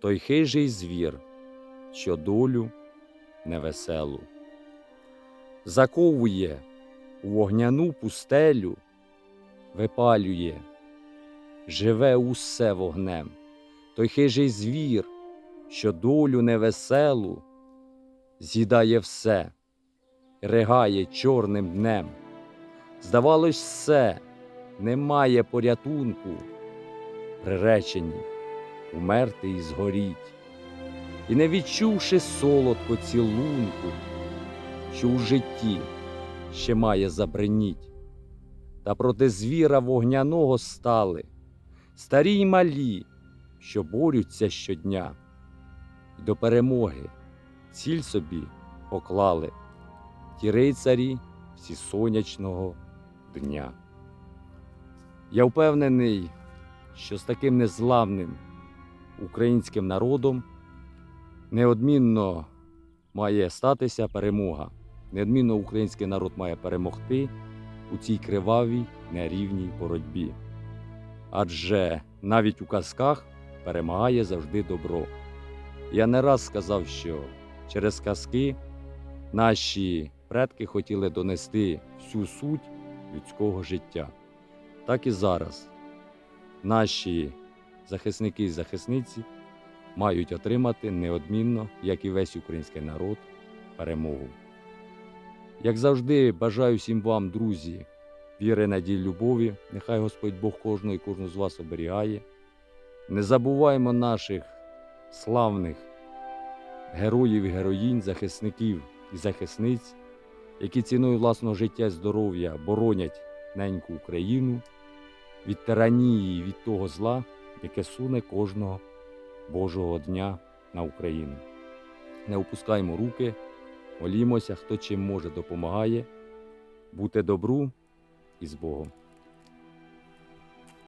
той хижий звір, що долю невеселу. Заковує у вогняну пустелю, випалює, живе усе вогнем, той хижий звір, що долю невеселу, з'їдає все, ригає чорним днем. Здавалось, все, немає порятунку, приречені умерти і згоріть, і не відчувши солодко цілунку, що у житті ще має забриніть, та проти звіра вогняного стали, старі й малі, що борються щодня, і до перемоги ціль собі поклали ті рицарі всі сонячного дня. Я впевнений, що з таким незламним українським народом неодмінно має статися перемога. Неодмінно український народ має перемогти у цій кривавій нерівній боротьбі. Адже навіть у казках перемагає завжди добро. Я не раз сказав, що через казки наші предки хотіли донести всю суть людського життя. Так і зараз наші захисники і захисниці мають отримати неодмінно, як і весь український народ, перемогу. Як завжди, бажаю всім вам, друзі, віри, надії, любові. Нехай Господь Бог кожного і кожну з вас оберігає. Не забуваємо наших славних героїв і героїнь, захисників і захисниць, які ціною власного життя і здоров'я боронять неньку Україну від тиранії, від того зла, яке суне кожного Божого дня на Україну. Не опускаймо руки, молімося, хто чим може допомагає. Бути добру і з Богом.